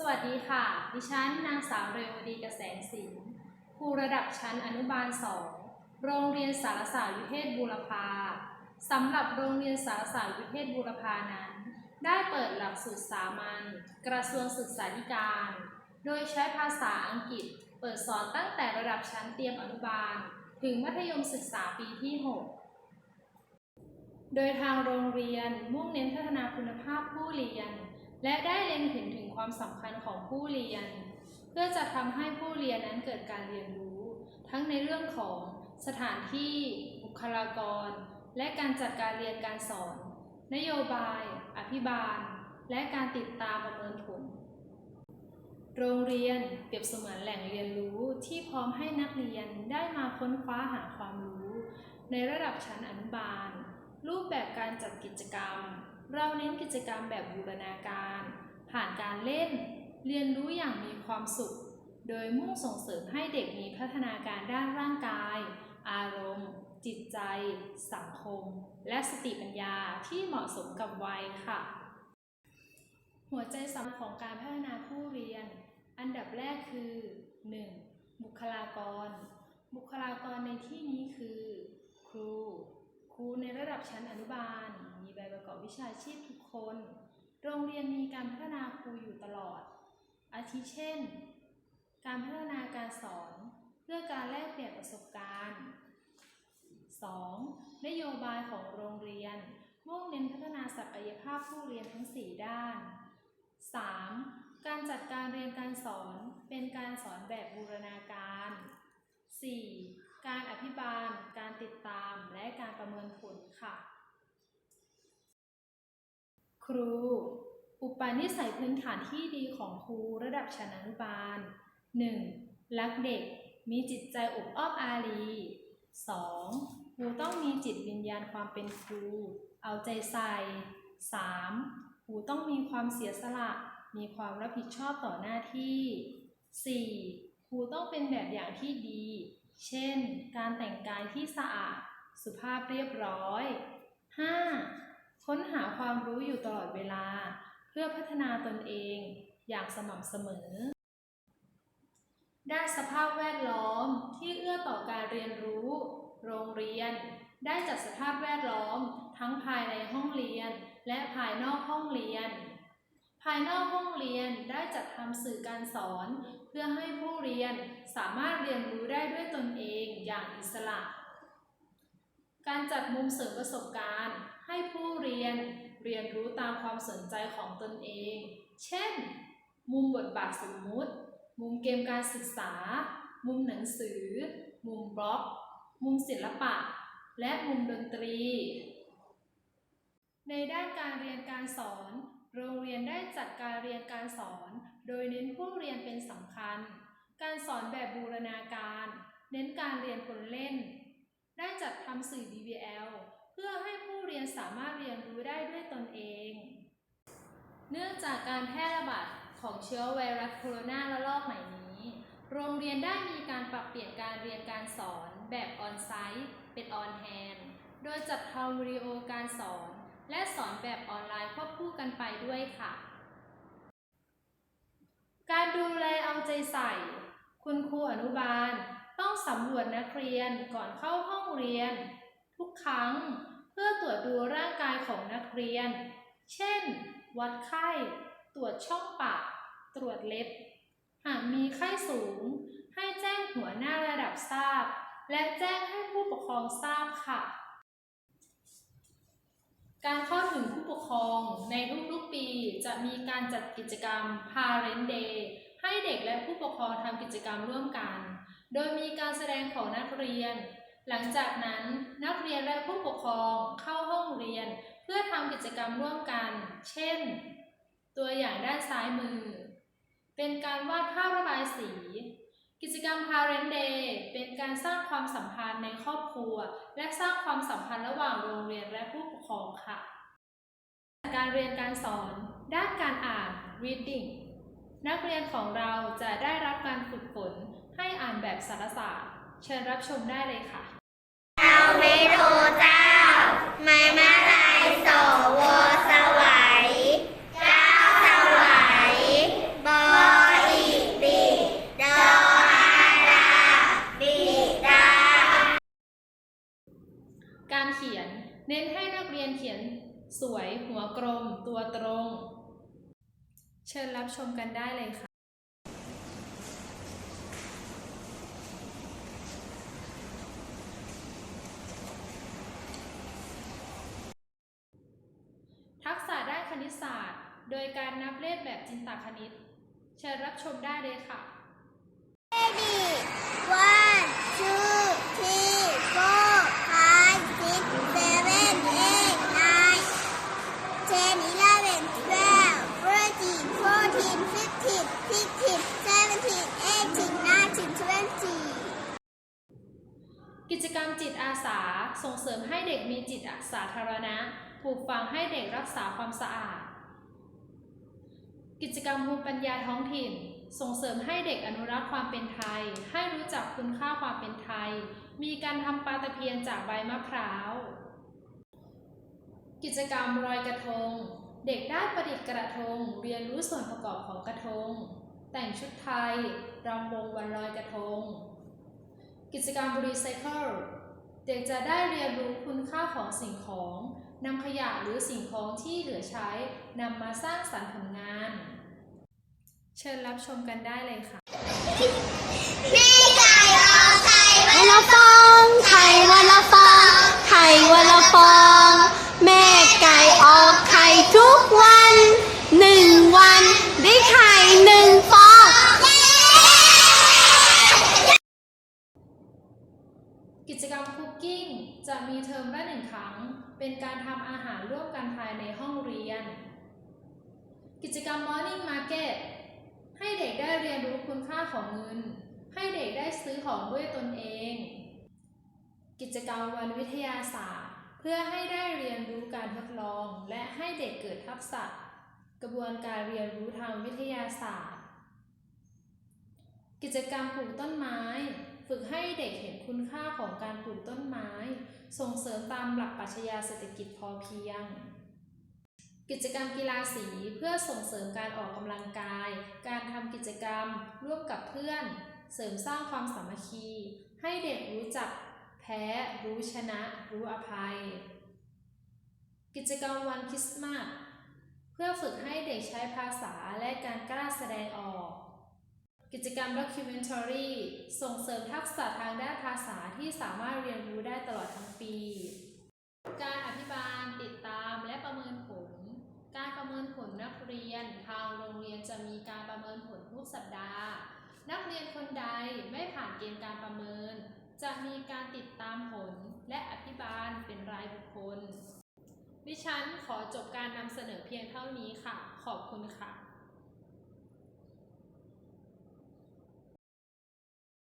สวัสดีค่ะ ดิฉันนางสาวเรวดีกระแสงสินครูระดับชั้นอนุบาล 2 โรงเรียนสารศาสตร์วิเทศบูรพาสำหรับโรงเรียนสารศาสตร์วิเทศบูรพานั้น ได้เปิดหลักสูตรสามัญกระทรวงศึกษาธิการ โดยใช้ภาษาอังกฤษ เปิดสอนตั้งแต่ระดับชั้นเตรียมอนุบาล ถึงมัธยมศึกษาปีที่ 6 โดยทางโรงเรียนมุ่งเน้นพัฒนาคุณภาพผู้เรียน และได้เล็งเห็นถึงความสำคัญของผู้เรียน เพื่อจะทำให้ผู้เรียนนั้นเกิดการเรียนรู้ ทั้งในเรื่องของสถานที่ บุคลากร และการจัดการเรียนการสอน นโยบาย อภิบาล และการติดตามประเมินผล โรงเรียนเปรียบเสมือนแหล่งเรียนรู้ที่พร้อมให้นักเรียนได้มาค้นคว้าหาความรู้ ในระดับชั้นอนุบาล ปแบบการจัดกิจกรรม เราเน้นกิจกรรมแบบบูรณาการ ผ่านการเล่น เรียนรู้อย่างมีความสุข โดยมุ่งส่งเสริมให้เด็กมีพัฒนาการด้านร่างกาย อารมณ์ จิตใจ สังคม และสติปัญญาที่เหมาะสมกับวัยค่ะ หัวใจสำคัญของการพัฒนาผู้เรียน อันดับแรกคือ 1. บุคลากร บุคลากรในที่นี้คือ ครู ครูในระดับชั้นอนุบาล มีใบประกอบวิชาชีพทุกคน โรงเรียนมีการพัฒนาครูอยู่ตลอด อาทิเช่น การพัฒนาการสอน เพื่อการแลกเปลี่ยนประสบการณ์ 2. นโยบายของโรงเรียน มุ่งเน้นพัฒนาศักยภาพผู้เรียนทั้ง 4 ด้าน 3. การจัดการเรียนการสอนเป็นการสอนแบบบูรณาการ 4. การอภิบาล การติดตาม และการประเมินผลค่ะ ครู อุปนิสัยพื้นฐานที่ดีของครูระดับชั้นอนุบาล 1. รักเด็ก มีจิตใจอบอ้อมอารี 2. ครูต้องมีจิตวิญญาณความเป็นครู เอาใจใส่ 3. ครูต้องมีความเสียสละ มีความรับผิดชอบต่อหน้าที่ 4. ครูต้องเป็นแบบอย่างที่ดี เช่น การแต่งกายที่สะอาด สุภาพเรียบร้อย 5. ค้นหาความรู้อยู่ตลอดเวลา เพื่อพัฒนาตนเองอย่างสม่ำเสมอ ได้สภาพแวดล้อมที่เอื้อต่อการเรียนรู้ โรงเรียน ได้จัดสภาพแวดล้อม ทั้งภายในห้องเรียน และภายนอกห้องเรียน ภายนอกห้องเรียนได้จัดทำสื่อการสอน เพื่อให้ผู้เรียนสามารถเรียนรู้ได้ด้วยตนเองอย่างอิสระ การจัดมุมเสริมประสบการณ์ ให้ผู้เรียนเรียนรู้ตามความสนใจของตนเอง เช่น มุมบทบาทสมมุติ มุมเกมการศึกษา มุมหนังสือ มุมบล็อก มุมศิลปะ และมุมดนตรี ในด้านการเรียนการสอน โรงเรียนได้จัดการเรียนการสอน โดยเน้นผู้เรียนเป็นสำคัญ การสอนแบบบูรณาการ เน้นการเรียนคนเล่น ได้จัดทำสื่อ BBL เพื่อให้ผู้เรียนสามารถเรียนรู้ได้ด้วยตนเอง เนื่องจากการแพร่ระบาดของเชื้อไวรัสโคโรนาระลอกใหม่นี้ โรงเรียนได้มีการปรับเปลี่ยนการเรียนการสอนแบบออนไซต์เป็นออนแฮนโดยจัดทำวิดีโอการสอน และสอนแบบออนไลน์ควบคู่กันไปด้วยค่ะ การดูแลเอาใจใส่ คุณครูอนุบาล ต้องสำรวจนักเรียนก่อนเข้าห้องเรียน ทุกครั้งเพื่อตรวจดูร่างกายของนักเรียน เช่น วัดไข้ ตรวจช่องปาก ตรวจเล็บ หากมีไข้สูง ให้แจ้งหัวหน้าระดับทราบ และแจ้งให้ผู้ปกครองทราบค่ะ การเข้าถึงผู้ปกครองในทุกๆปี จะมีการจัดกิจกรรม Parent Day ให้เด็กและผู้ปกครองทำกิจกรรมร่วมกัน โดยมีการแสดงของนักเรียน หลังจากนั้นนักเรียนและผู้ปกครองเข้าห้องเรียน เพื่อทำกิจกรรมร่วมกัน เช่น ตัวอย่างด้านซ้ายมือ เป็นการวาดภาพระบายสี กิจกรรม Parent Day เป็นการสร้างความสัมพันธ์ในครอบครัว และสร้างความสัมพันธ์ระหว่างโรงเรียนและผู้ปกครองค่ะ การเรียนการสอน ด้านการอ่าน reading นักเรียนของเราจะได้รับการฝึกฝนให้อ่านแบบสารศาสตร์ เชิญรับชมได้เลยค่ะ เน้นให้นักเรียนเขียนสวยหัวกลม ตัวตรง เชิญรับชมกันได้เลยค่ะทักษะด้านคณิตศาสตร์ โดยการนับเลขแบบจินตคณิต เชิญรับชมได้เลยค่ะ Ready one two three four five six seven eight nine ten eleven twelve thirteen fourteen fifteen sixteen seventeen eighteen nineteen twenty กิจกรรมจิตอาสาส่งเสริมให้เด็กมีจิต สาธารณะปลูกฝังให้เด็กรักษาความสะอาด กิจกรรมภูมิปัญญาท้องถิ่น ส่งเสริมให้เด็กอนุรักษ์ความเป็นไทย ให้รู้จักคุณค่าความเป็นไทย มีการทำปลาตะเพียนจากใบมะพร้าว กิจกรรมลอยกระทง เด็กได้ประดิษฐ์กระทง เรียนรู้ส่วนประกอบของกระทง แต่งชุดไทยรำวงวันลอยกระทง กิจกรรมรีไซเคิล เด็กจะได้เรียนรู้คุณค่าของสิ่งของนำขยะหรือสิ่งของที่เหลือใช้นำมาสร้างสรรค์ผลงาน เชิญรับชมกันได้เลยค่ะแม่ไก่ออาไข่วันละฟองไข่วันละฟองไข่วันละฟอง แม่ไก่ไข่ทุกวันหนึ่งวันได้ไข่หนึ่งฟอง กิจกรรมคุกกิ้งจะมีเทอมละหนึ่งครั้ง เป็นการทำอาหารร่วมกันภายในห้องเรียน กิจกรรม Morning Market ให้เด็กได้เรียนรู้คุณค่าของเงิน ให้เด็กได้ซื้อของด้วยตนเอง กิจกรรมวันวิทยาศาสตร์ เพื่อให้ได้เรียนรู้การทดลอง และให้เด็กเกิดทักษะ กระบวนการเรียนรู้ทางวิทยาศาสตร์ กิจกรรมปลูกต้นไม้ ฝึกให้เด็กเห็นคุณค่าของการปลูกต้นไม้ ส่งเสริมตามหลักปรัชญาเศรษฐกิจพอเพียง กิจกรรมกีฬาสีเพื่อส่งเสริมการออกกำลังกาย การทำกิจกรรมร่วมกับเพื่อน เสริมสร้างความสามัคคี ให้เด็กรู้จักแพ้ รู้ชนะ รู้อภัย กิจกรรมวันคริสต์มาสเพื่อฝึกให้เด็กใช้ภาษาและการกล้าแสดงออก กิจกรรม Documentary ส่งเสริมทักษะทางด้านภาษาที่สามารถเรียนรู้ได้ตลอดทั้งปี การอภิบาลติดตามและประเมินผล การประเมินผลนักเรียน ทางโรงเรียนจะมีการประเมินผลทุกสัปดาห์ นักเรียนคนใดไม่ผ่านเกณฑ์การประเมิน จะมีการติดตามผลและอภิบาลเป็นรายบุคคล ดิฉันขอจบการนำเสนอเพียงเท่านี้ค่ะ ขอบคุณค่ะ